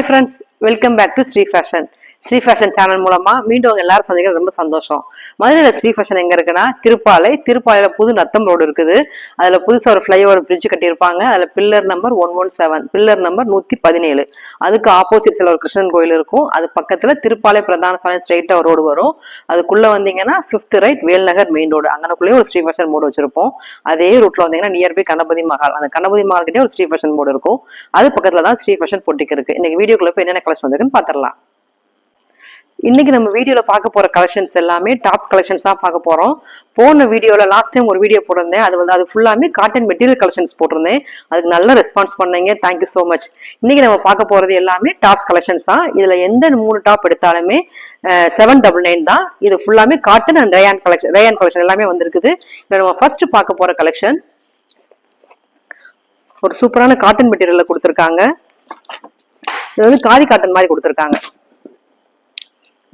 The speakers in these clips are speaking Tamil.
Hi friends welcome back to Sri Fashion Sri Fashion channel மூலமா மீண்டும் அவங்க எல்லாரும் சந்திக்கிறது ரொம்ப சந்தோஷம். மதுரையில் ஸ்ரீ ஃபேஷன் எங்க இருக்குன்னா திருப்பாலை திருப்பாலையில புது நத்தம் ரோடு இருக்குது. அதுல புதுசாக ஒரு ஃப்ளைஓவர் பிரிட்ஜ் கட்டியிருப்பாங்க. அதுல pillar number one one seven pillar number நூத்தி பதினேழு. அதுக்கு ஆப்போசிட் சில ஒரு கிருஷ்ணன் கோயில் இருக்கும். அது பக்கத்துல திருப்பாலை பிரதான சாலை ஸ்ட்ரெயிட்டா ஒரு ரோடு வரும். அதுக்குள்ள வந்தீங்கன்னா fifth right Velnagar main road அங்கனக்குள்ளேயே ஒரு ஸ்ரீ ஃபேஷன் மோடு வச்சிருப்போம். அதே ரூட்ல வந்தீங்கன்னா நியர்பை கணபதி மஹால். அந்த கணபதி மஹால் கிட்டே ஒரு ஸ்ரீ ஃபேஷன் மோடு இருக்கும். அது பக்கத்துல தான் ஸ்ரீ ஃபேஷன் பொட்டிக்கு இருக்கு. இன்னைக்கு வீடியோக்குள்ள போய் என்னென்ன கலெக்ஷன் வந்திருக்குன்னு பாத்திரலாம். இன்னைக்கு நம்ம வீடியோவில் பார்க்க போகிற கலெக்ஷன்ஸ் எல்லாமே டாப்ஸ் கலெக்ஷன்ஸ் தான் பார்க்க போகிறோம் போன வீடியோவில் லாஸ்ட் டைம் ஒரு வீடியோ போட்டிருந்தேன். அது வந்து அது ஃபுல்லாமே காட்டன் மெட்டீரியல் கலெக்ஷன்ஸ் போட்டிருந்தேன். அதுக்கு நல்ல ரெஸ்பான்ஸ் பண்ணீங்க. தேங்க்யூ ஸோ மச் இன்னைக்கு நம்ம பார்க்க போகிறது எல்லாமே டாப்ஸ் கலெக்ஷன்ஸ் தான். இதில் எந்த மூணு டாப் எடுத்தாலுமே செவன் டபுள் நைன் தான். இது ஃபுல்லாமே cotton and rayon collection rayon collection எல்லாமே வந்திருக்குது. இப்போ நம்ம ஃபர்ஸ்ட் பார்க்க போகிற கலெக்ஷன் ஒரு சூப்பரான காட்டன் மெட்டீரியலில் கொடுத்துருக்காங்க. இது வந்து காதி காட்டன் மாதிரி கொடுத்துருக்காங்க.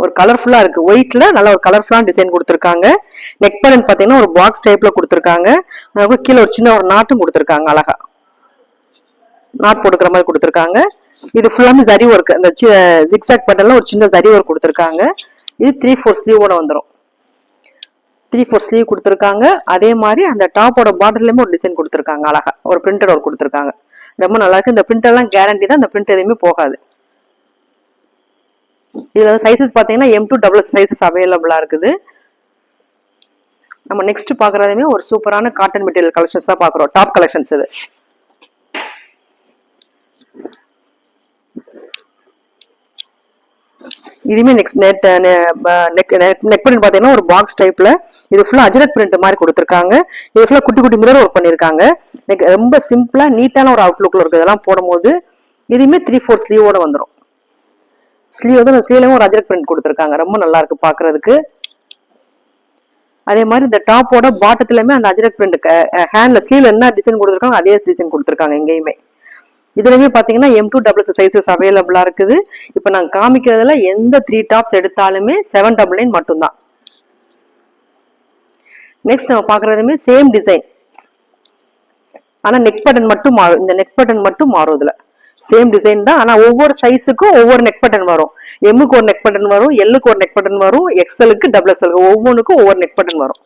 ஒரு கலர்ஃபுல்லா இருக்கு. ஒயிட்ல நல்ல ஒரு கலர்ஃபுல்லான டிசைன் கொடுத்துருக்காங்க. நெக் பேலன் பாத்தீங்கன்னா ஒரு பாக்ஸ் டைப்ல கொடுத்துருக்காங்க. கீழே ஒரு சின்ன ஒரு நாட்டும் கொடுத்துருக்காங்க அழகா. நாட் போட்டுக்கிற மாதிரி கொடுத்துருக்காங்க. இது ஃபுல்லாமே சரி ஒர்க் அந்த ஜிக்ஸாக் பட்டன்ல ஒரு சின்ன சரி ஒர்க் கொடுத்துருக்காங்க. இது த்ரீ ஃபோர் ஸ்லீவோட வந்துடும் த்ரீ ஃபோர் ஸ்லீவ் கொடுத்துருக்காங்க. அதே மாதிரி அந்த டாப்போட பாட்டிலுமே ஒரு டிசைன் கொடுத்துருக்காங்க அழகா. ஒரு பிரிண்டட் ஒர்க் கொடுத்துருக்காங்க. ரொம்ப நல்லா இருக்கு. இந்த பிரிண்ட் எல்லாம் கேரண்டி தான். இந்த பிரிண்ட் எதுவுமே போகாது. இதில் வந்து சைசஸ் பார்த்தீங்கன்னா எம் டூ டபுள் சைசஸ் அவைலபிளாக இருக்குது. நம்ம நெக்ஸ்ட் பார்க்குறதுமே ஒரு சூப்பரான காட்டன் மெட்டீரியல் கலெக்ஷன்ஸ் தான் பார்க்குறோம் டாப் கலெக்ஷன்ஸ் இது. இதுவுமே next net neck neck print பார்த்தீங்கன்னா ஒரு பாக்ஸ் டைப்பில் இது ஃபுல்லாக அஜரக் பிரிண்ட் மாதிரி கொடுத்துருக்காங்க. இது ஃபுல்லாக குட்டி குட்டி மிரர் ஒர்க் பண்ணியிருக்காங்க நெக் ரொம்ப சிம்பிளாக நீட்டான ஒரு அவுட்லுக்கில் இருக்குது. இதெல்லாம் போடும்போது இதுவுமே த்ரீ ஃபோர் ஸ்லீவோடு வந்துடும் ஸ்லீவ் வந்து ஸ்லீவ்லயும் ஒரு அஜரக் பிரிண்ட் கொடுத்துருக்காங்க. ரொம்ப நல்லா இருக்கு பாக்குறதுக்கு அதே மாதிரி இந்த டாப்போட பாட்டத்துலயுமே அந்த அஜரக் பிரிண்ட் ஹேண்ட்ல ஸ்லீவ்ல என்ன டிசைன் கொடுத்துருக்காங்க அதே டிசைன் கொடுத்துருக்காங்க எங்கேயுமே. இதுலயுமே பாத்தீங்கன்னா எம் டூ டபுள் சைசஸ் அவைலபிளா இருக்குது. இப்போ நாங்கள் காமிக்கிறதுல எந்த த்ரீ டாப்ஸ் எடுத்தாலுமே செவன் டபுள் நைன் மட்டும்தான். நெக்ஸ்ட் நம்ம பாக்குறதுமே சேம் டிசைன் ஆனா நெக் பட்டன் மட்டும் மாறும் இந்த நெக் பட்டன் மட்டும் மாறும் இதுல. சேம் டிசைன் தான். ஆனா ஒவ்வொரு சைஸுக்கும் ஒவ்வொரு நெக் பட்டன் வரும். எம்முக்கு ஒரு நெக் பட்டன் வரும் எல்லுக்கு ஒரு நெக் பட்டன் வரும் எக்ஸலுக்கு டபுள் எக்ஸலுக்கு ஒவ்வொன்றுக்கும் ஒவ்வொரு நெக் பட்டன் வரும்.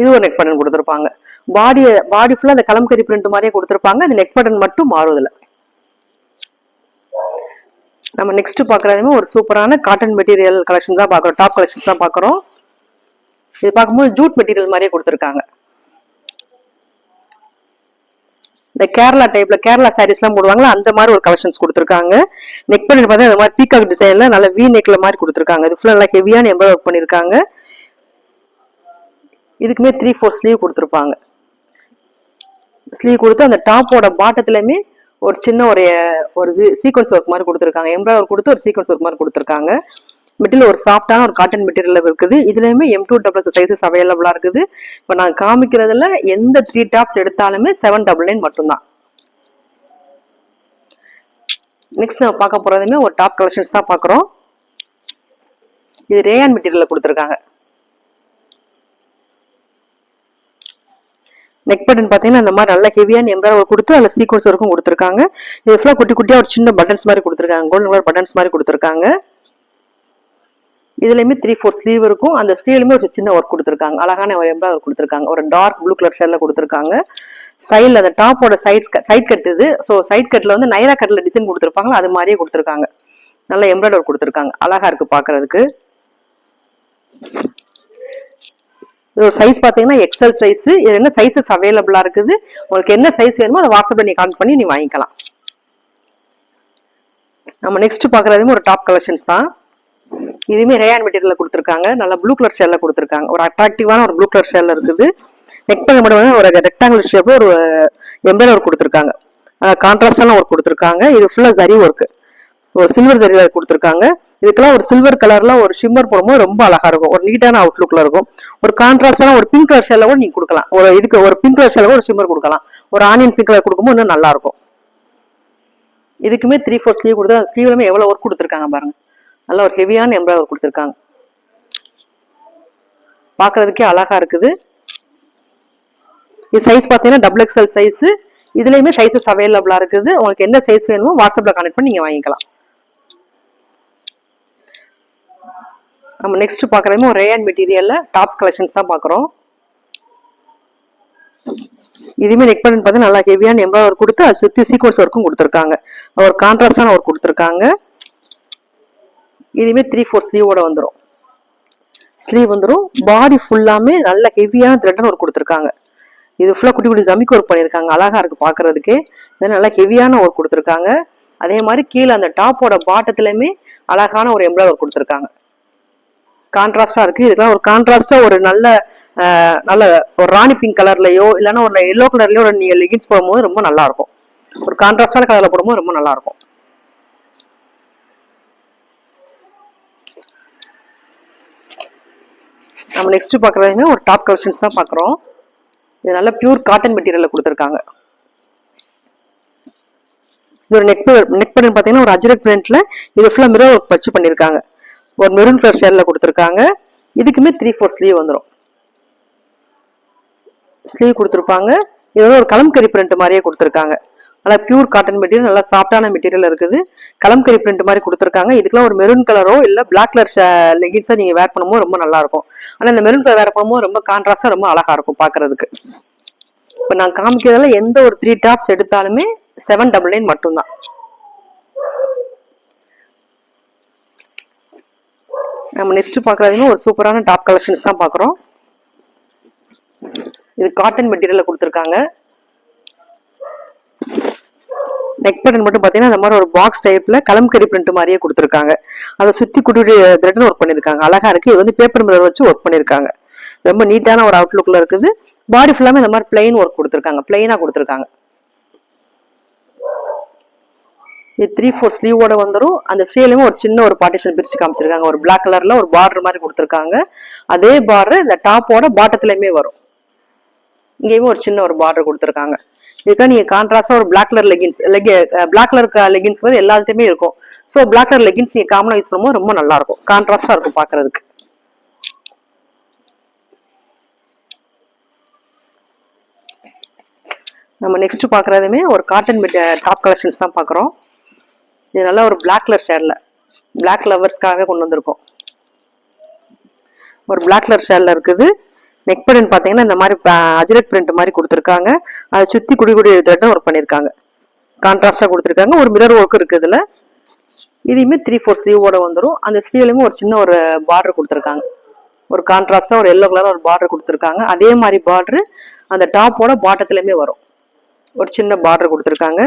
இது ஒரு நெக் பட்டன் கொடுத்துருப்பாங்க. பாடியை பாடி ஃபுல்லா அந்த கலம்கரி பிரிண்ட் மாதிரியே கொடுத்துருப்பாங்க. அந்த நெக் பட்டன் மட்டும் மாறுவதில்ல நம்ம நெக்ஸ்ட் பார்க்குறதுமே ஒரு சூப்பரான காட்டன் மெட்டீரியல் கலெக்ஷன் தான் பாக்குறோம் டாப் கலெக்ஷன்ஸ் தான் பாக்குறோம் இது பார்க்கும்போது ஜூட் மெட்டீரியல் மாதிரியே கொடுத்துருக்காங்க. இந்த கேரளா டைப்ல கேரளா சாரீஸ் எல்லாம் போடுவாங்களா அந்த மாதிரி ஒரு கலெக்ஷன்ஸ் கொடுத்துருக்காங்க. நெக் பண்ணி பார்த்தா இந்த மாதிரி பீகாக் டிசைன்ல நல்ல வி நெக்ல மாதிரி கொடுத்துருக்காங்க. இது ஃபுல்லா நல்லா ஹெவியான எம்பர் ஒர்க் பண்ணிருக்காங்க இதுக்குமே த்ரீ ஃபோர் ஸ்லீவ் கொடுத்துருப்பாங்க. ஸ்லீவ் கொடுத்து அந்த டாப்போட பாட்டத்துலயுமே ஒரு சின்ன ஒரு ஒரு சீக்வன்ஸ் ஒர்க் மாதிரி கொடுத்துருக்காங்க. எம்ப்ராய்டர் கொடுத்து ஒரு சீக்வன்ஸ் ஒர்க் மாதிரி கொடுத்துருக்காங்க. மெட்டீரியல் ஒரு சாஃப்டான ஒரு காட்டன் மெட்டீரியல் இருக்குது. இதுலயுமே எம் டூ டபுள் சைசஸ் அவைலபிளா இருக்குது. இப்போ நான் காமிக்கிறதுல எந்த த்ரீ டாப்ஸ் எடுத்தாலுமே செவன் டபுள் நைன் மட்டும்தான். நெக்ஸ்ட் நம்ம பார்க்க போறதுமே ஒரு டாப் கலெக்ஷன்ஸ் தான் பார்க்குறோம். இது ரேயான் மெட்டீரியலில் கொடுத்துருக்காங்க. நெக் பட்டன் பார்த்தீங்கன்னா இந்த மாதிரி நல்ல ஹெவியான எம்ப்ராய்டர் கொடுத்து அதில் சீக்வன்ஸ் ஒர்க்கும் கொடுத்துருக்காங்க. இது ஃபுல்லாக குட்டி குட்டியாக ஒரு சின்ன பட்டன்ஸ் மாதிரி கொடுத்துருக்காங்க. கோல்டன் கலர் பட்டன்ஸ் மாதிரி கொடுத்துருக்காங்க. இதுலையுமே த்ரீ ஃபோர் ஸ்லீவ் இருக்கும். அந்த ஸ்லீவ்லையுமே ஒரு சின்ன ஒர்க் கொடுத்துருக்காங்க. அழகான ஒரு எம்ப்ராய்டர் கொடுத்துருக்காங்க. ஒரு டார்க் ப்ளூ கலர் ஷேட்ல கொடுத்துருக்காங்க. சைடில் அந்த டாப்போட சைட் சைட் கட் இது. ஸோ சைட் கட்டில் வந்து நைரா கட்டில் டிசைன் கொடுத்துருப்பாங்க அது மாதிரியே கொடுத்துருக்காங்க. நல்ல எம்ப்ராய்டர் கொடுத்துருக்காங்க. அழகா இருக்கு பார்க்கறதுக்கு இதோட சைஸ் பார்த்தீங்கன்னா எக்ஸல் சைஸ் இது என்ன சைஸஸ் அவைலபிளாக இருக்குது? உங்களுக்கு என்ன சைஸ் வேணுமோ அதை வாட்ஸ்அப்பில் நீ கான்ட் பண்ணி நீ வாங்கிக்கலாம். நம்ம நெக்ஸ்ட் பார்க்குறதுமே ஒரு டாப் கலெக்ஷன்ஸ் தான். இதுவுமே ரேயான் மெட்டீரியல் கொடுத்துருக்காங்க. நல்லா ப்ளூ கலர் ஷேலில் கொடுத்துருக்காங்க. ஒரு அட்ராக்டிவான ஒரு ப்ளூ கலர் ஷேலில் இருக்குது. நெக் பண்ண மட்டும் ஒரு ரெக்டாங்குலர் ஷேப்பில் ஒரு எம்பராய்டர் கொடுத்துருக்காங்க. கான்ட்ராஸ்டான ஒர்க் கொடுத்துருக்காங்க. இது ஃபுல்லா சரி ஒர்க் ஒரு சில்வர் சரியில் கொடுத்துருக்காங்க. இதுக்கெல்லாம் ஒரு சில்வர் கலர்ல ஒரு ஷிம்மர் போடும்போது ரொம்ப அழகா இருக்கும். ஒரு நீட்டான அவுட்லுக்ல இருக்கும். ஒரு கான்ட்ராஸ்டான ஒரு பிங்க் கலர் ஷேலில் கூட நீங்க கொடுக்கலாம். ஒரு இதுக்கு ஒரு பிங்க் கலர் ஷேலில் ஒரு ஷிம்மர் கொடுக்கலாம். ஒரு ஆனியன் பிங்க் கலர் கொடுக்கும்போது இன்னும் நல்லா இருக்கும். இதுக்குமே த்ரீ ஃபோர் ஸ்லீவ் கொடுத்து அந்த ஸ்லீவ்லுமே எவ்வளவு ஒர்க் கொடுத்துருக்காங்க பாருங்க. நல்ல ஒரு ஹெவியான எம்ப்ராய்டர் கொடுத்துருக்காங்க. பார்க்கறதுக்கே அழகா இருக்குது. இது சைஸ் பார்த்தீங்கன்னா டபுள் எக்ஸ்எல் சைஸ் இதுலேயுமே சைஸஸ் அவைலபிளா இருக்குது. உங்களுக்கு என்ன சைஸ் வேணுமோ வாட்ஸ்அப்ல கனெக்ட் பண்ணி நீங்க வாங்கிக்கலாம். நம்ம நெக்ஸ்ட் பாக்குறதுமே ஒரு ரேயன் மெட்டீரியல்ல டாப்ஸ் கலெக்ஷன்ஸ் தான் பார்க்குறோம். இதுவுமே நெக் பட்டன் பார்த்தீங்கன்னா நல்லா ஹெவியான எம்ப்ராய்டர் கொடுத்து அது சுற்றி சீக்வன்ஸ் ஒர்க்கும் கொடுத்துருக்காங்க. ஒரு கான்ட்ராஸ்டான ஒர்க் கொடுத்துருக்காங்க. இதுவுமே த்ரீ ஃபோர் ஸ்லீவோட வந்துடும் ஸ்லீவ் வந்துடும் பாடி ஃபுல்லாமே நல்ல ஹெவியான த்ரெட்டன் ஒர்க் கொடுத்துருக்காங்க. இது ஃபுல்லாக குட்டி குட்டி ஜமிக்கு ஒர்க் பண்ணியிருக்காங்க. அழகாக இருக்குது பார்க்குறதுக்கு. இது நல்லா ஹெவியான ஒர்க் கொடுத்துருக்காங்க. அதே மாதிரி கீழே அந்த டாப்போட பாட்டத்துலையுமே அழகான ஒரு எம்ப்ராய்டர் ஒர்க் கொடுத்துருக்காங்க. கான்ட்ராஸ்டாக இருக்குது இதுக்கெல்லாம் ஒரு கான்ட்ராஸ்டாக ஒரு நல்ல நல்ல ஒரு ராணி பிங்க் கலர்லையோ இல்லைன்னா ஒரு எல்லோ கலர்லையோ ஒரு நீங்கள் லெகின்ஸ் போடும்போது ரொம்ப நல்லாயிருக்கும் ஒரு கான்ட்ராஸ்டான கலரில் போடும்போது ரொம்ப நல்லாயிருக்கும் நம்ம நெக்ஸ்ட் பார்க்குறதுமே ஒரு டாப் கலெக்ஷன்ஸ் தான் பார்க்குறோம். இது நல்ல பியூர் காட்டன் மெட்டீரியலில் கொடுத்துருக்காங்க. இது ஒரு நெக் நெக் பிரிண்ட் பார்த்தீங்கன்னா ஒரு அஜரக் பிரிண்ட்ல இது ஃபுல்லாக மிரர் ஒர்க் வச்சு பண்ணியிருக்காங்க ஒரு மெரூன் கலர் ஷேரில் கொடுத்துருக்காங்க. இதுக்குமே த்ரீ ஃபோர் ஸ்லீவ் வந்துடும் ஸ்லீவ் கொடுத்துருப்பாங்க. இது ஒரு கலம்கரி பிரிண்ட் மாதிரியே கொடுத்துருக்காங்க. நல்லா பியூர் காட்டன் மெட்டீரியல் நல்லா சாஃப்டான மெட்டீரியல் இருக்குது. கலம்கரி பிரிண்ட் மாதிரி கொடுத்துருக்காங்க. இதுக்கெல்லாம் ஒரு மெரூன் கலரோ இல்லை பிளாக் கலர் லெகின்ஸாக நீங்கள் வேர் பண்ணும்போது ரொம்ப நல்லா இருக்கும். ஆனால் இந்த மெரூன் கலர் வேர் பண்ணும்போது ரொம்ப கான்ட்ராஸ்டாக ரொம்ப அழகாக இருக்கும் பார்க்கறதுக்கு இப்போ நான் காமிக்கிறதால எந்த ஒரு த்ரீ டாப்ஸ் எடுத்தாலுமே செவன் டபுள் நைன் மட்டும்தான். நம்ம நெக்ஸ்ட் பார்க்குறதுமே ஒரு சூப்பரான டாப் கலெக்ஷன்ஸ் தான் பார்க்குறோம் இது காட்டன் மெட்டீரியலில் கொடுத்துருக்காங்க. நெக் பட்டன் மட்டும் பார்த்தீங்கன்னா அந்த மாதிரி ஒரு பாக்ஸ் டைப்பில் கலம்கரி பிரிண்ட் மாதிரியே கொடுத்துருக்காங்க. அதை சுற்றி குட்டி த்ரெட்னு ஒர்க் பண்ணியிருக்காங்க. அழகா இருக்குது இது வந்து பேப்பர் மிரர் வச்சு ஒர்க் பண்ணியிருக்காங்க. ரொம்ப நீட்டான ஒரு அவுட்லுக்கில் இருக்குது. பாடி ஃபுல்லாமே இந்த மாதிரி பிளெயின் ஒர்க் கொடுத்துருக்காங்க. பிளெயினாக கொடுத்துருக்காங்க. இது த்ரீ ஃபோர் ஸ்லீவோட வந்துடும் அந்த ஸ்லீவ்லையுமே ஒரு சின்ன ஒரு பார்ட்டிஷன் பிரிச்சு காமிச்சிருக்காங்க. ஒரு பிளாக் கலரில் ஒரு பார்டர் மாதிரி கொடுத்துருக்காங்க. அதே பார்டர் இந்த டாப்போட பாட்டத்துலையுமே வரும். இங்கேயும் ஒரு சின்ன ஒரு பார்டர் கொடுத்துருக்காங்க. இதுக்காக நீங்கள் கான்ட்ராஸ்டாக ஒரு black colour leggings leg black colour leggings வந்து எல்லாத்துலயுமே இருக்கும். ஸோ பிளாக் கலர் லெகின்ஸ் நீங்கள் காமனாக யூஸ் பண்ணும்போது ரொம்ப நல்லா இருக்கும். இருக்கும் பார்க்குறதுக்கு. நம்ம நெக்ஸ்ட் பார்க்குறதுமே ஒரு காட்டன் டாப் கலெக்ஷன்ஸ் தான் பார்க்குறோம். இது நல்லா ஒரு பிளாக் கலர் ஷேடில் பிளாக் லவர்ஸ்க்காகவே கொண்டு வந்திருக்கோம். ஒரு பிளாக் கலர் ஷேடில் இருக்குது. நெக் பட்டன் பார்த்தீங்கன்னா இந்த மாதிரி அஜரக் பிரிண்ட் மாதிரி கொடுத்துருக்காங்க. அதை சுற்றி குடி குடி த்ரெட்டும் ஒர்க் பண்ணியிருக்காங்க. கான்ட்ராஸ்டாக கொடுத்துருக்காங்க. ஒரு மிரர் ஒர்க் இருக்குது இதில். இதையுமே த்ரீ ஃபோர் ஸ்லீவோட வந்துடும் அந்த ஸ்லீவ்லையுமே ஒரு சின்ன ஒரு பார்டர் கொடுத்துருக்காங்க. ஒரு கான்ட்ராஸ்டாக ஒரு எல்லோ கலர் ஒரு பார்டர் கொடுத்துருக்காங்க. அதே மாதிரி பார்டர் அந்த டாப்போட பாட்டத்துலையுமே வரும். ஒரு சின்ன பார்டர் கொடுத்துருக்காங்க.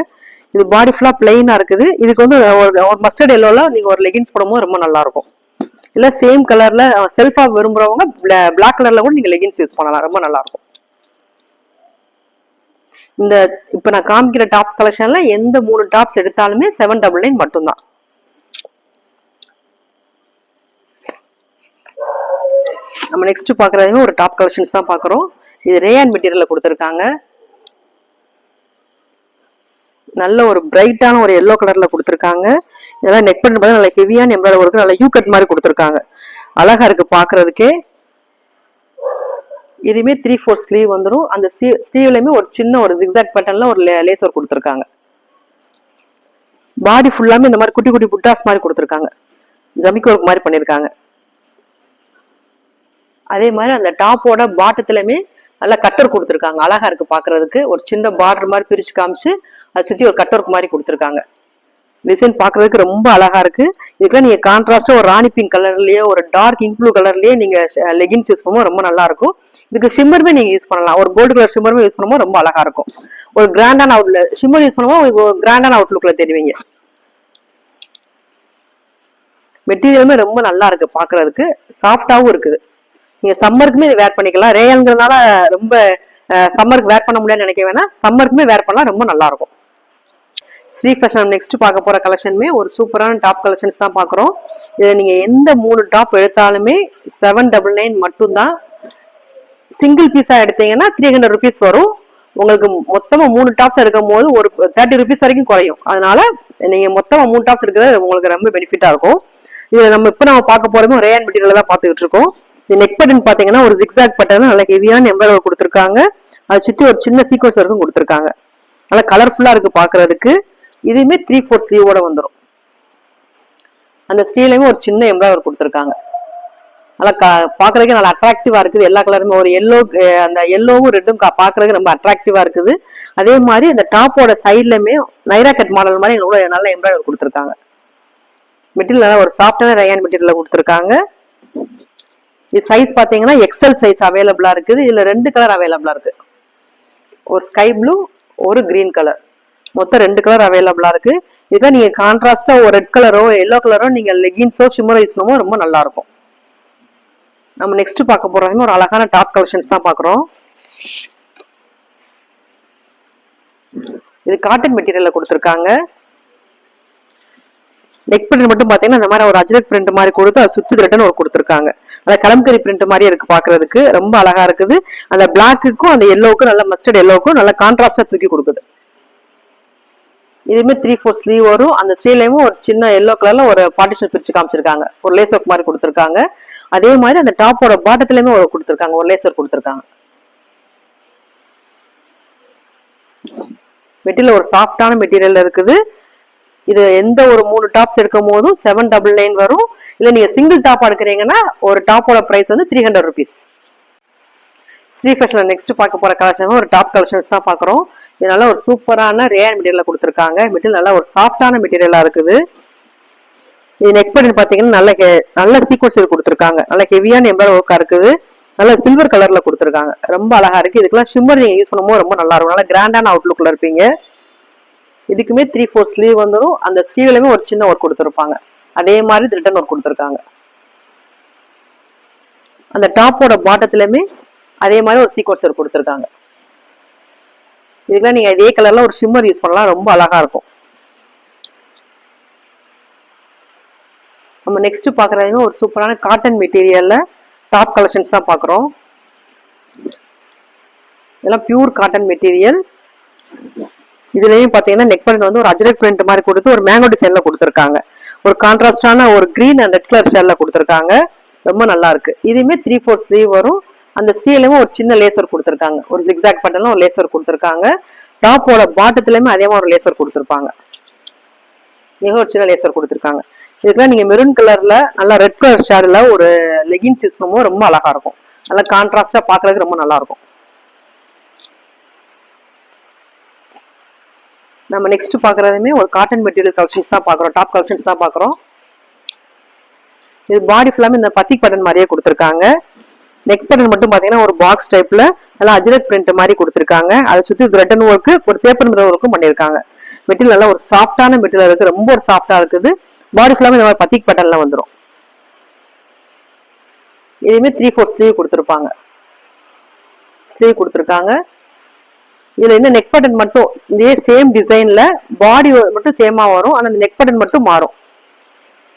இது பாடி ஃபுல்லாக பிளெயினாக இருக்குது. இதுக்கு வந்து ஒரு மஸ்டர்ட் எல்லோவில் நீங்கள் ஒரு லெகின்ஸ் போடும்போது ரொம்ப நல்லாயிருக்கும் இல்லை சேம் கலரில் செல்ஃபாக விரும்புகிறவங்க பிளாக் கலரில் கூட நீங்கள் லெகின்ஸ் யூஸ் பண்ணலாம். ரொம்ப நல்லா இருக்கும் இந்த இப்போ நான் காமிக்கிற டாப்ஸ் கலெக்ஷன்ல எந்த மூணு டாப்ஸ் எடுத்தாலுமே செவன் டபுள் நைன் மட்டும்தான். நம்ம நெக்ஸ்ட் பார்க்குறதுமே ஒரு டாப் கலெக்ஷன்ஸ் தான் பார்க்குறோம் இது ரேயான் மெட்டீரியலில் கொடுத்துருக்காங்க. நல்ல ஒரு பிரைட்டான ஒரு எல்லோ கலர்ல கொடுத்துருக்காங்க. இதெல்லாம் நெக் பண்ணி பார்த்தா நல்ல ஹெவியான எம்ப்ராய்டர் ஒர்க் நல்ல யூ கட் மாதிரி கொடுத்துருக்காங்க. அழகா இருக்கு பாக்குறதுக்கே இதுவுமே த்ரீ ஃபோர் ஸ்லீவ் வந்துடும் அந்த ஸ்லீவ்லையுமே ஒரு சின்ன ஒரு ஜிக்ஸாக் பேட்டர்ன்ல ஒரு லேஸ் ஒர்க் கொடுத்துருக்காங்க. பாடி ஃபுல்லாமே இந்த மாதிரி குட்டி குட்டி புட்டாஸ் மாதிரி கொடுத்துருக்காங்க. ஜமிக்கு ஒர்க் மாதிரி பண்ணியிருக்காங்க அதே மாதிரி அந்த டாப்போட பாட்டத்துலயுமே நல்லா கட்டர் கொடுத்துருக்காங்க. அழகா இருக்கு பாக்குறதுக்கு. ஒரு சின்ன பார்டர் மாதிரி பிரிச்சு காமிச்சு அதை சுத்தி ஒரு கட்டர் மாதிரி கொடுத்துருக்காங்க. டிசைன் பார்க்கறதுக்கு ரொம்ப அழகா இருக்கு. இதுக்கெல்லாம் நீங்க கான்ட்ராஸ்டா ஒரு ராணி பிங்க் கலர்லயே ஒரு டார்க் இங்க் ப்ளூ கலர்லயே நீங்க லெகின்ஸ் யூஸ் பண்ணும்போது ரொம்ப நல்லா இருக்கும். இதுக்கு ஷிம்மருமே நீங்க யூஸ் பண்ணலாம். ஒரு கோல்டு கலர் ஷிம்மருமே யூஸ் பண்ணும்போது ரொம்ப அழகா இருக்கும். ஒரு கிராண்டான அவுட்ல ஷிம்மர் யூஸ் பண்ணுவோம் உங்களுக்கு கிராண்டான அவுட்லுக்ல தெரிவிங்க. மெட்டீரியலுமே ரொம்ப நல்லா இருக்கு பாக்குறதுக்கு. சாஃப்டாவும் இருக்குது. நீங்க சம்மருக்குமே இது வேர் பண்ணிக்கலாம். ரேயல்ங்கிறதுனால ரொம்ப சம்மருக்கு வேர் பண்ண முடியாதுன்னு நினைக்க வேணாம். சம்மருக்குமே வேர் பண்ணலாம் ரொம்ப நல்லா இருக்கும் ஸ்ரீ ஃபேஷன் நெக்ஸ்ட் பார்க்க போற கலெக்ஷனுமே ஒரு சூப்பரான டாப் கலெக்ஷன்ஸ் தான் பார்க்குறோம். இதுல நீங்க எந்த மூணு டாப் எடுத்தாலுமே செவன் டபுள் நைன் மட்டும்தான். சிங்கிள் பீஸா எடுத்தீங்கன்னா த்ரீ ஹண்ட்ரட் ருபீஸ் வரும். உங்களுக்கு மொத்தமா மூணு டாப்ஸ் எடுக்கும் போது ஒரு தேர்ட்டி ருபீஸ் வரைக்கும் குறையும். அதனால நீங்க மொத்தமா மூணு டாப்ஸ் எடுக்கிறது உங்களுக்கு ரொம்ப பெனிஃபிட்டா இருக்கும். இதுல நம்ம இப்ப நம்ம பார்க்க போறோமோ ரேயன் மெட்டீரியல் தான் பார்த்துக்கிட்டு இருக்கோம். நெக் பட்டன் பாத்தீங்கன்னா ஒரு ஜிக்ஸாக் பட்டன் நல்ல ஹெவியான எம்ப்ராய்டரி கொடுத்துருக்காங்க. அதை சுத்தி ஒரு சின்ன சீக்வன்ஸ் வரைக்கும் கொடுத்துருக்காங்க. நல்லா கலர்ஃபுல்லா இருக்கு பாக்குறதுக்கு. இதுவுமே த்ரீ ஃபோர் ஸ்லீவோட வந்துடும் அந்த ஸ்டீலையுமே ஒரு சின்ன எம்ப்ராய்டர் கொடுத்துருக்காங்க. நல்லா கா பார்க்குறதுக்கே நல்லா அட்ராக்டிவா இருக்குது. எல்லா கலருமே ஒரு எல்லோ அந்த எல்லோவும் ரெட்டும் பார்க்கறதுக்கு ரொம்ப அட்ராக்டிவா இருக்குது. அதே மாதிரி அந்த டாப்போட சைட்லயுமே நைரா கட் மாடல் மாதிரி எங்களோட நல்ல எம்ப்ராய்டர் கொடுத்துருக்காங்க. மெட்டீரியல் நல்லா ஒரு சாஃப்டான ரயான் மெட்டீரியல் கொடுத்துருக்காங்க. இது சைஸ் பார்த்தீங்கன்னா எக்ஸல் சைஸ் அவைலபிளாக இருக்குது. இதில் ரெண்டு கலர் அவைலபிளாக இருக்குது ஒரு ஸ்கை ப்ளூ ஒரு கிரீன் கலர் மொத்தம் ரெண்டு கலர் அவைலபிளாக இருக்குது இதுதான் நீங்கள் கான்ட்ராஸ்டா ஒரு ரெட் கலரோ எல்லோ கலரோ நீங்கள் லெகின்ஸோ ஷிம்மரோ யூஸ் ரொம்ப நல்லாயிருக்கும் நம்ம நெக்ஸ்ட் பார்க்க போறது ஒரு அழகான டாப் கலெக்ஷன்ஸ் தான் பார்க்குறோம். இது காட்டன் மெட்டீரியலில் கொடுத்துருக்காங்க. நெக் பிரிண்ட் மட்டும் பாத்தீங்கன்னா இந்த மாதிரி ஒரு அஜ்ரக் பிரிண்ட் மாதிரி கொடுத்து அது சுத்து த்ரெட்னு ஒரு கொடுத்துருக்காங்க. அந்த கலம்கரி பிரிண்ட் மாதிரி இருக்கு பாக்குறதுக்கு. ரொம்ப அழகா இருக்குது. அந்த பிளாக்குக்கும் அந்த எல்லோவுக்கும் நல்ல மஸ்டர்ட் எல்லோவுக்கும் நல்ல கான்ட்ராஸ்டா தூக்கி கொடுக்குது. இதுவுமே த்ரீ ஃபோர் ஸ்லீவ் வரும். அந்த ஸ்லீவ்லையும் ஒரு சின்ன எல்லோ கலர்ல ஒரு பார்ட்டிஷன் பிரிச்சு காமிச்சிருக்காங்க. ஒரு லேசோக் மாதிரி கொடுத்துருக்காங்க. அதே மாதிரி அந்த டாப்போட பாட்டத்துலயுமே ஒரு கொடுத்துருக்காங்க. ஒரு லேசர் கொடுத்துருக்காங்க. மெட்டீரியல் ஒரு சாஃப்டான மெட்டீரியல் இருக்குது. இது எந்த ஒரு மூணு டாப்ஸ் எடுக்கும் போதும் செவன் டபுள் நைன் வரும். இல்ல நீங்க சிங்கிள் டாப் எடுக்கிறீங்கன்னா ஒரு டாப்போட பிரைஸ் வந்து த்ரீ ஹண்ட்ரட் ருபீஸ் ஸ்ரீ ஃபேஷன்ல நெக்ஸ்ட் பார்க்க போற கலெக்ஷன் ஒரு டாப் கலெக்ஷன்ஸ் தான் பார்க்குறோம். இது நல்லா ஒரு சூப்பரான ரேர் மெட்டீரியல் கொடுத்துருக்காங்க. மெட்டீரியல் நல்லா ஒரு சாஃப்டான மெட்டீரியலா இருக்குது. இது நெக் பண்ணி பார்த்தீங்கன்னா நல்ல ஹெ- நல்ல சீக்வன்ஸ் கொடுத்துருக்காங்க. நல்ல ஹெவியான எம்பர் ஒர்க்கா இருக்குது. நல்ல சில்வர் கலர்ல கொடுத்துருக்காங்க. ரொம்ப அழகா இருக்கு. இதுக்கெல்லாம் ஷிம்மர் நீங்க யூஸ் பண்ணும்போது ரொம்ப நல்லா இருக்கும். நல்லா கிராண்டான அவுட்லுக்ல இருப்பீங்க. இதுக்குமே த்ரீ ஃபோர் ஸ்லீவ் வந்துடும் அந்த ஸ்லீவ்லையுமே ஒரு சின்ன ஒர்க் கொடுத்துருப்பாங்க. அதே மாதிரி ரிட்டன் ஒர்க் கொடுத்துருக்காங்க. அந்த டாப்போட பாட்டத்துலையுமே அதே மாதிரி ஒரு சீக்வன்ஸ் ஒர்க் கொடுத்துருக்காங்க. இதுக்கெல்லாம் நீங்கள் இதே கலரில் ஒரு ஷிம்மர் யூஸ் பண்ணலாம். ரொம்ப அழகாக இருக்கும். நம்ம நெக்ஸ்ட் பாக்குறது ஒரு சூப்பரான காட்டன் மெட்டீரியலில் டாப் கலெக்ஷன்ஸ் தான் பார்க்குறோம். இதெல்லாம் பியூர் காட்டன் மெட்டீரியல் இதுலயும் பாத்தீங்கன்னா நெக் பேண்ட் வந்து ஒரு அஜரக் பிரிண்ட் மாதிரி கொடுத்து ஒரு மேங்கோ டிசைன்ல கொடுத்துருக்காங்க. ஒரு கான்ட்ராஸ்டான ஒரு கிரீன் அண்ட் ரெட் கலர் ஷேட்ல கொடுத்துருக்காங்க. ரொம்ப நல்லா இருக்கு. இதுவுமே த்ரீ ஃபோர் ஸ்லீவ் வரும். அந்த ஸ்டீலையும் ஒரு சின்ன லேசர் கொடுத்துருக்காங்க. ஒரு ஜிக்ஸாக் பட்டன்ல ஒரு லேசர் கொடுத்துருக்காங்க. டாப்போட பாட்டத்துலயுமே அதே மாதிரி ஒரு லேசர் கொடுத்துருப்பாங்க. மிக ஒரு சின்ன லேசர் கொடுத்துருக்காங்க. இதுக்கெல்லாம் நீங்க மெரூன் கலர்ல நல்லா ரெட் கலர் ஷேட்ல ஒரு லெகின்ஸ் யூஸ் பண்ணும்போது ரொம்ப அழகா இருக்கும். நல்லா கான்ட்ராஸ்டா பாக்குறதுக்கு ரொம்ப நல்லா இருக்கும். நம்ம நெக்ஸ்ட் பார்க்குறதுமே ஒரு காட்டன் மெட்டீரியல் கலெக்ஷன்ஸ் தான் பார்க்குறோம் டாப் கலெக்ஷன்ஸ் தான் பார்க்குறோம் இது பாடி ஃபுல்லாமே இந்த பத்திக் பட்டன் மாதிரியே கொடுத்துருக்காங்க. நெக் பட்டன் மட்டும் பார்த்தீங்கன்னா ஒரு பாக்ஸ் டைப்பில் நல்லா அஜரக் பிரிண்ட் மாதிரி கொடுத்துருக்காங்க. அதை சுற்றி த்ரெட்டன் ஒர்க்கு ஒரு பேப்பர் மிரர் ஒர்க்கும் பண்ணியிருக்காங்க. மெட்டீரியல் நல்லா ஒரு சாஃப்டான மெட்டீரியல் இருக்குது ரொம்ப ஒரு சாஃப்டாக இருக்குது. பாடி ஃபுல்லாமே இந்த மாதிரி பத்திக் பட்டன்லாம் வந்துடும் இதுவுமே த்ரீ ஃபோர் ஸ்லீவ் கொடுத்துருப்பாங்க. ஸ்லீவ் கொடுத்துருக்காங்க. இதுல என்ன நெக் பட்டன் மட்டும் இதே சேம் டிசைன்ல பாடி மட்டும் சேமா வரும். ஆனா அந்த நெக் பட்டன் மட்டும் மாறும்.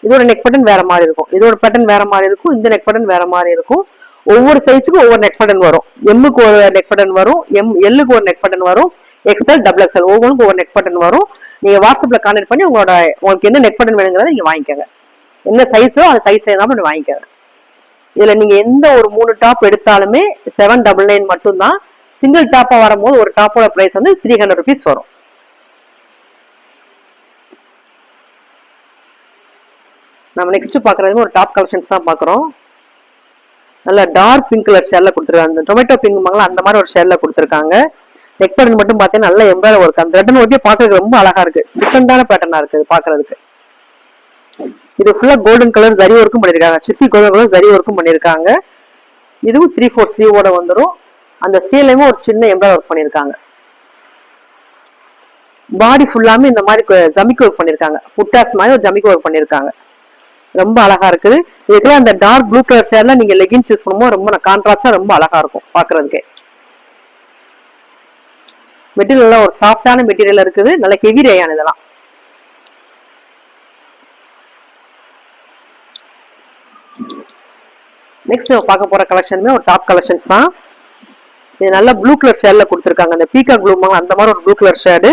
இதோட நெக் பட்டன் வேற மாதிரி இருக்கும். இதோட பட்டன் வேற மாதிரி இருக்கும். இந்த நெக் பட்டன் வேற மாதிரி இருக்கும். ஒவ்வொரு சைஸுக்கும் ஒவ்வொரு நெக் பட்டன் வரும். எம்முக்கு ஒரு நெக் பட்டன் வரும். எம் எல்லுக்கு ஒரு நெக் பட்டன் வரும். எக்ஸ்எல் டபுள் எக்ஸ்எல் ஒவ்வொன்றுக்கும் ஒவ்வொரு நெக் பட்டன் வரும். நீங்க வாட்ஸ்அப்ல கான்டெக்ட் பண்ணி உங்களோட உங்களுக்கு என்ன நெக் பட்டன் வேணுங்கிறத நீங்க வாங்கிக்கோங்க. என்ன சைஸோ அந்த சைஸ் தான் வாங்கிக்கோங்க. இதுல நீங்க எந்த ஒரு மூணு டாப் எடுத்தாலுமே செவன் டபுள் நைன் மட்டும்தான் சிங்கிள் டாப்பா வரும்போது ஒரு டாப்போட பிரைஸ் வந்து த்ரீ ஹண்ட்ரட் ருபீஸ் வரும். நம்ம நெக்ஸ்ட் பாக்குறது ஒரு டாப் கலெக்ஷன்ஸ் தான் பாக்குறோம் நல்ல டார்க் பிங்க் கலர் ஷேர்ல கொடுத்துருக்காங்க. அந்த டொமேட்டோ பிங்க் மங்களா அந்த மாதிரி ஒரு ஷேர்ல கொடுத்துருக்காங்க. நெக் பட்டன் மட்டும் பார்த்தீங்கன்னா நல்ல எம்ப்ராய்டர் ஒர்க் அந்த ரெட்டன் ஒர்க்கே பார்க்கறதுக்கு ரொம்ப அழகா இருக்கு. டிஃப்ரெண்டான பேட்டர்னா இருக்கு பார்க்குறதுக்கு. இது ஃபுல்லா கோல்டன் கலர் ஜரி ஒர்க்கும் பண்ணிருக்காங்க சுத்தி கோல்டன் கலர் ஜரி ஒர்க்கும் பண்ணிருக்காங்க இதுவும் த்ரீ ஃபோர் ஸ்லீவோட வந்துடும் அந்த ஸ்டீல்லையுமே ஒரு சின்ன எம்ப்ராய்டர் ஒர்க் பண்ணிருக்காங்க பாடி ஃபுல்லாமே இந்த மாதிரி ஜமிக்கு ஒர்க் பண்ணிருக்காங்க புட்டாஸ் மாதிரி ஒரு ஜமிக்கு ஒர்க் பண்ணிருக்காங்க ரொம்ப அழகா இருக்குது. இதுக்கெல்லாம் அந்த டார்க் ப்ளூ கலர் ஷேர்ல நீங்க லெகின்ஸ் யூஸ் பண்ணும்போது ரொம்ப கான்ட்ராஸ்டா ரொம்ப அழகா இருக்கும் பாக்குறதுக்கு. மெட்டீரியல் ஒரு சாஃப்டான மெட்டீரியல் இருக்குது. நல்ல ஹெவி ரேயான் இதெல்லாம். நெக்ஸ்ட் பார்க்க போற கலெக்ஷனுமே ஒரு டாப் கலெக்ஷன்ஸ் தான். இது நல்லா ப்ளூ கலர் ஷேட்ல கொடுத்துருக்காங்க. அந்த பீகா ப்ளூ அந்த மாதிரி ஒரு ப்ளூ கலர் ஷேடு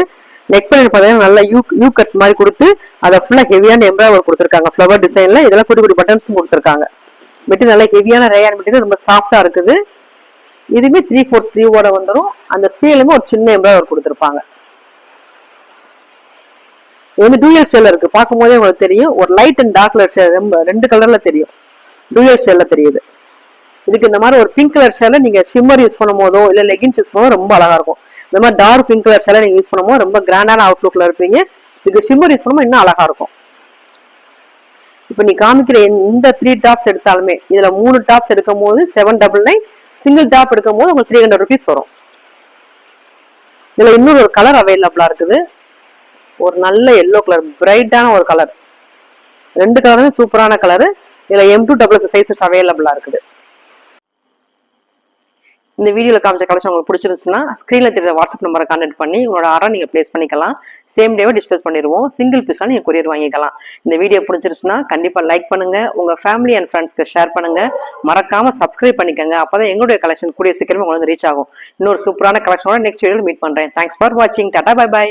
நெக் பண்ணி பார்த்தீங்கன்னா நல்லா யூ யூ கட் மாதிரி கொடுத்து அதை ஃபுல்லாக ஹெவியான எம்ப்ராய்டர் கொடுத்துருக்காங்க. ஃப்ளவர் டிசைனில் இதெல்லாம் குட்டி குட்டி பட்டன்ஸும் கொடுத்துருக்காங்க. மெட்டீரியல் நல்லா ஹெவியான ரேயான் மெட்டீரியல் ரொம்ப சாஃப்டாக இருக்குது. இதுவுமே த்ரீ ஃபோர் ஸ்லீவோட வந்துடும் அந்த ஸ்லீவ்லையுமே ஒரு சின்ன எம்ப்ராய்டர் கொடுத்துருப்பாங்க. இது வந்து டூயல் ஷேல இருக்கு. பார்க்கும்போதே உங்களுக்கு தெரியும். ஒரு லைட் அண்ட் டார்க் கலர் ரொம்ப ரெண்டு கலர்ல தெரியும். டூயல் ஷேல தெரியுது. இதுக்கு இந்த மாதிரி ஒரு பிங்க் கலர் ஷேல நீங்க ஷிம்மர் யூஸ் பண்ணும் போதோ இல்ல லெகின்ஸ் யூஸ் பண்ணும்போது ரொம்ப அழகா இருக்கும். இந்த மாதிரி டார்க் பிங்க் கலர் ஷேல நீங்க யூஸ் பண்ணும்போது ரொம்ப கிராண்டான அவுட்லுக்ல இருப்பீங்க. இதுக்கு ஷிம்மர் யூஸ் பண்ணும்போது இன்னும் அழகா இருக்கும். இப்போ நீ காமிக்கிற இந்த த்ரீ டாப்ஸ் எடுத்தாலுமே இதுல மூணு டாப்ஸ் எடுக்கும் போது seven double nine single top எடுக்கும் போது உங்களுக்கு த்ரீ ஹண்ட்ரட் ருபீஸ் வரும். இதுல இன்னொரு ஒரு கலர் அவைலபிளா இருக்குது. ஒரு நல்ல எல்லோ கலர் பிரைட்டான ஒரு கலர் ரெண்டு கலருமே சூப்பரான கலர் இதுல எம் டூ டபுள் சைசஸ் அவைலபிளா இருக்குது. இந்த வீடியோவில் காமிச்ச கலெக்ஷன் உங்களுக்கு பிடிச்சிருந்துச்சுன்னா ஸ்க்ரீனில் தெரியற வாட்ஸ்அப் நம்பரை கான்டெக்ட் பண்ணி உங்களோட ஆர்டர் நீங்கள் பிளேஸ் பண்ணிக்கலாம். சேம் டேவே டிஸ்பிளேஸ் பண்ணிடுவோம். சிங்கிள் பீஸா நீங்கள் கொரியர் வாங்கிக்கலாம். இந்த வீடியோ பிடிச்சிருச்சுன்னா கண்டிப்பாக லைக் பண்ணுங்க. உங்கள் ஃபேமிலி அண்ட் ஃப்ரெண்ட்ஸ்க்கு ஷேர் பண்ணுங்க. மறக்காமல் சப்ஸ்கிரைப் பண்ணிக்கோங்க. அப்பதான் எங்களுடைய கலெக்ஷன் கூடிய சீக்கிரமே உங்களுக்கு ரீச் ஆகும். இன்னொரு சூப்பரான கலெக்ஷனோட நெக்ஸ்ட் வீடியோவில் மீட் பண்ணுறேன் தேங்க்ஸ் ஃபார் வாட்சிங் டாடா பை பை